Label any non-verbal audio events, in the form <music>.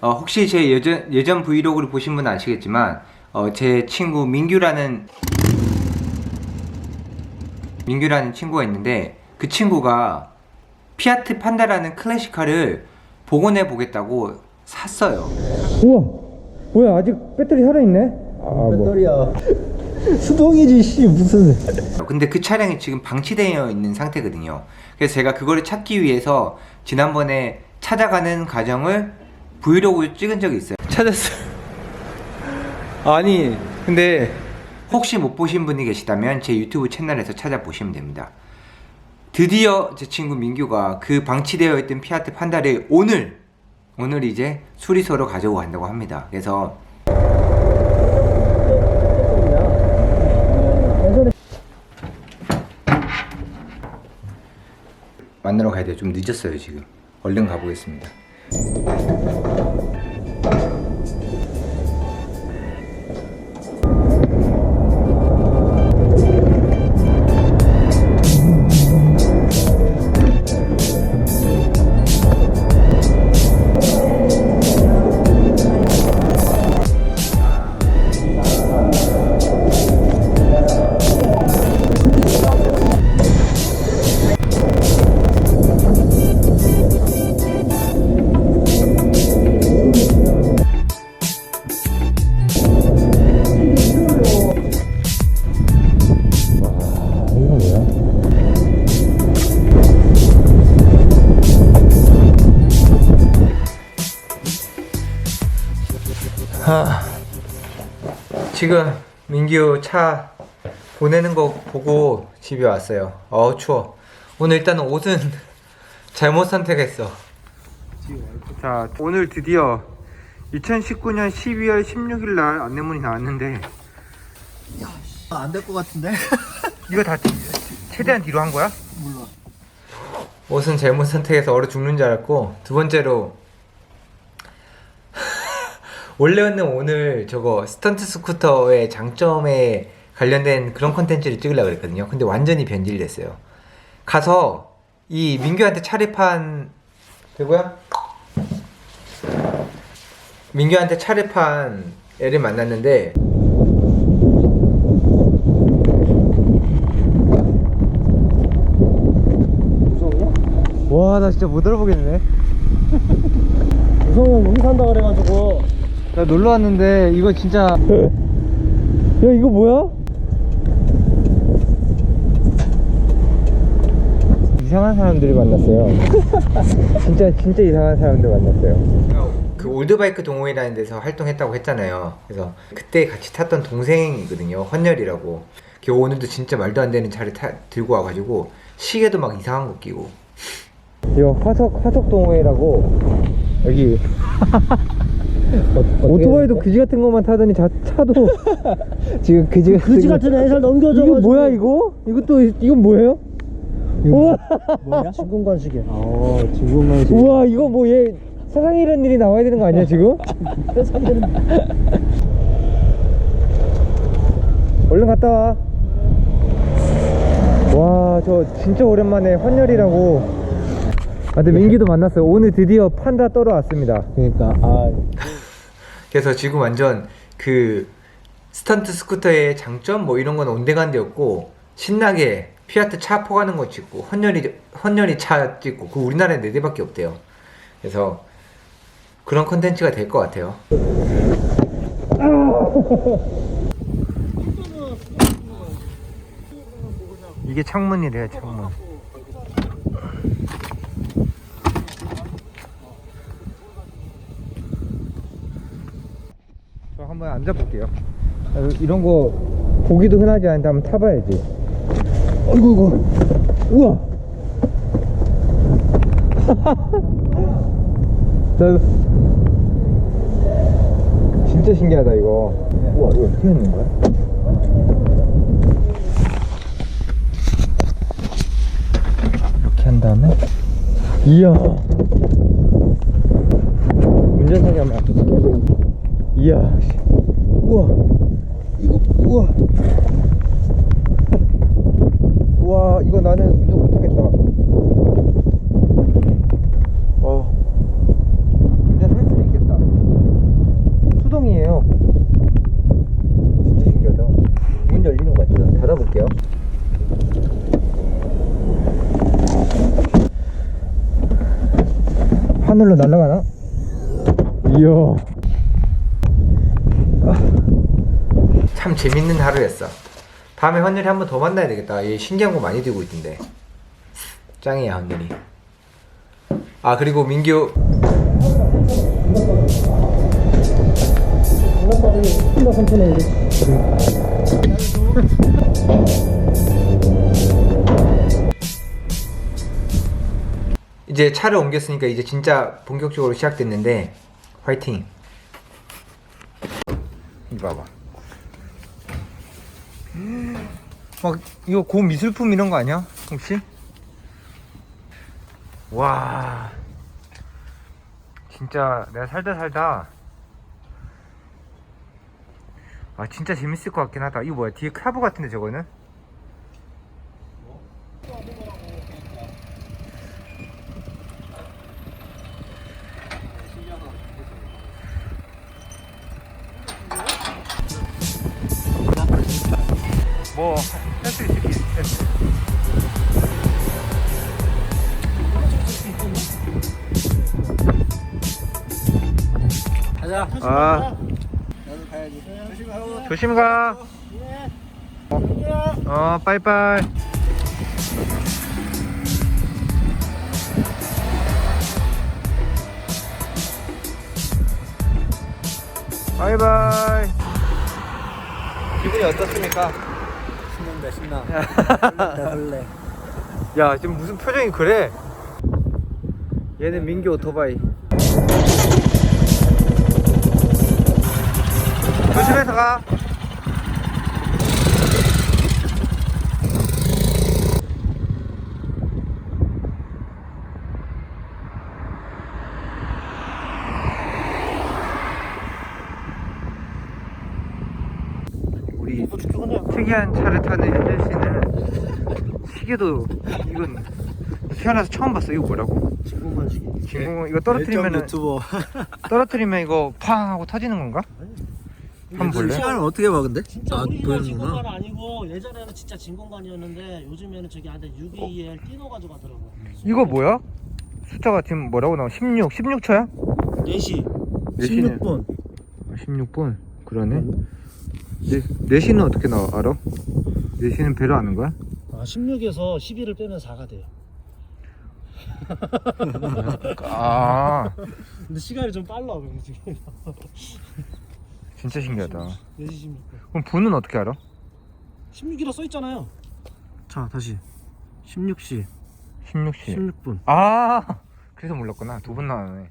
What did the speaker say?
어, 혹시 제 예전, 예전 브이로그를 보신 분은 아시겠지만 어, 제 친구 민규라는 민규라는 친구가 있는데 그 친구가 피아트 판다라는 클래식카를 복원해 보겠다고 샀어요. 우와 뭐야 아직 배터리 살아있네 아, 배터리야. <laughs> 수동이지 씨 무슨. 근데 그 차량이 지금 방치되어 있는 상태거든요. 그래서 제가 그거를 찾기 위해서 지난번에 찾아가는 과정을 브이로그 찍은 적이 있어요. 찾았어요. 아니, 근데 혹시 못 보신 분이 계시다면 제 유튜브 채널에서 찾아보시면 됩니다. 드디어 제 친구 민규가 그 방치되어 있던 피아트 판다를 오늘 오늘 이제 수리소로 가지고 간다고 합니다. 그래서 만나러 가야 돼요. 좀 늦었어요 지금. 얼른 가보겠습니다. 아, 지금 민규 차 보내는 거 보고 집에 왔어요. 어우 추워. 오늘 일단 옷은 <laughs> 잘못 선택했어. 자 오늘 드디어 2019년 12월 16일 날 안내문이 나왔는데 안 될 것 같은데? <laughs> 이거 다 최대한 뒤로 한 거야? 몰라. 옷은 잘못 선택해서 얼어 죽는 줄 알았고 두 번째로 원래는 오늘 저거 스턴트 스쿠터의 장점에 관련된 그런 컨텐츠를 찍으려고 그랬거든요 근데 완전히 변질됐어요 가서 이 민규한테 차를 판 되고요? 민규한테 차를 판 애를 만났는데 무서우냐? 와나 진짜 못 알아보겠네 <laughs> 무서우면 여기 산다 그래가지고. 나 놀러 왔는데 이거 진짜 야 이거 뭐야? 이상한 사람들이 만났어요 <laughs> 진짜 진짜 이상한 사람들 만났어요 그 올드바이크 동호회라는 데서 활동했다고 했잖아요. 그래서 그때 같이 탔던 동생이거든요. 헌열이라고. 걔 오늘도 진짜 말도 안 되는 차를 타, 들고 와가지고 시계도 막 이상한 거 끼고. 이거 화석 화석 동호회라고 여기 어, <laughs> 오토바이도 그지 같은 것만 타더니 자, 차도 <laughs> 지금 그지 같은 그지 거- 같은 애살 넘겨줘. 이거 뭐야 이거? 이것도 이건 뭐예요? 우와 뭐야? 진공관시계. 어, 진공관시계. 우와 이거 뭐 얘 세상에 이런 일이 나와야 되는 거 아니야 <laughs> 지금? 얼른 갔다 와. 와, 저 진짜 오랜만에 헌혈이라고. 아, 근데 민기도 만났어요. 오늘 드디어 판다 떨어 왔습니다. 그러니까 아 그래서 지금 완전 그 스턴트 스쿠터의 장점 뭐 이런 건 온데간데였고 신나게 피아트 차 포가는 거 찍고 헌열이 헌열이 차 찍고 그 우리나라에 네 대밖에 없대요. 그래서 그런 컨텐츠가 될 것 같아요. <laughs> 이게 창문이래요, 창문. 앉아볼게요. 아, 이런 거 보기도 흔하지 않은데 한번 타봐야지. 어이구, 이거. 우와! <laughs> 나 진짜 신기하다, 이거. 우와, 이거 어떻게 하는 거야? 이렇게 한 다음에 이야 운전석에 한번 앉아볼게요 이야 씨. 우와. 이거 우와. 우와 이거 나는 운전 못하겠다. 어. 운전 할수 있겠다. 수동이에요. 진짜 신기하다. 문 열리는 것 같아요. 닫아볼게요. 하늘로 날아가나? 이야. <laughs> 참 재밌는 하루였어. 다음에 헌혈이 한 번 더 만나야 되겠다. 얘 신기한 거 많이 들고 있던데. 짱이야 헌혈이. 아 그리고 민규 이제 차를 옮겼으니까 이제 진짜 본격적으로 시작됐는데 화이팅. 이거 봐봐. 막 이거 고 미술품 이런 거 아니야? 혹시? 와 진짜 내가 살다 살다 아 진짜 재밌을 것 같긴 하다 이거 뭐야 뒤에 카브 같은데 저거는? 아 조심 가. 어, 어 빠이빠이. 바이바이. 기분이 어떻습니까? 신난다 신나. 설레. 야 지금 무슨 표정이 그래? 얘는 민규 오토바이. 조심해서 가. 우리 특이한 차를 타는 현재 씨는 시계도 이건 태어나서 처음 봤어. 이거 뭐라고? 진공관식이. 지금 이거 떨어뜨리면은 유튜버. 떨어뜨리면 이거 팡 하고 터지는 건가? 한번 볼래? 시간을 어떻게 봐 근데? 진짜 아, 우리나라 보이는구나. 진공관 아니고 예전에는 진짜 진공관이었는데 요즘에는 저기 안에 UVL 띄너 가져가더라고. 이거 뭐야? 숫자가 지금 뭐라고 나와? 16, 16초야? 4시. 16분. 16분. 그러네. 네, 4시는 어떻게 나와, 알아? 4시는 배로 아는 거야? 아, 16에서 12를 빼면 4가 돼요. 아, 근데 시간이 좀 빨라 그래서 지금. 진짜 신기하다. 4시 16분. 그럼 분은 어떻게 알아? 16이라 써 있잖아요. 자 다시. 16시. 16시. 16분. 아, 그래서 몰랐구나. 두번 나왔네.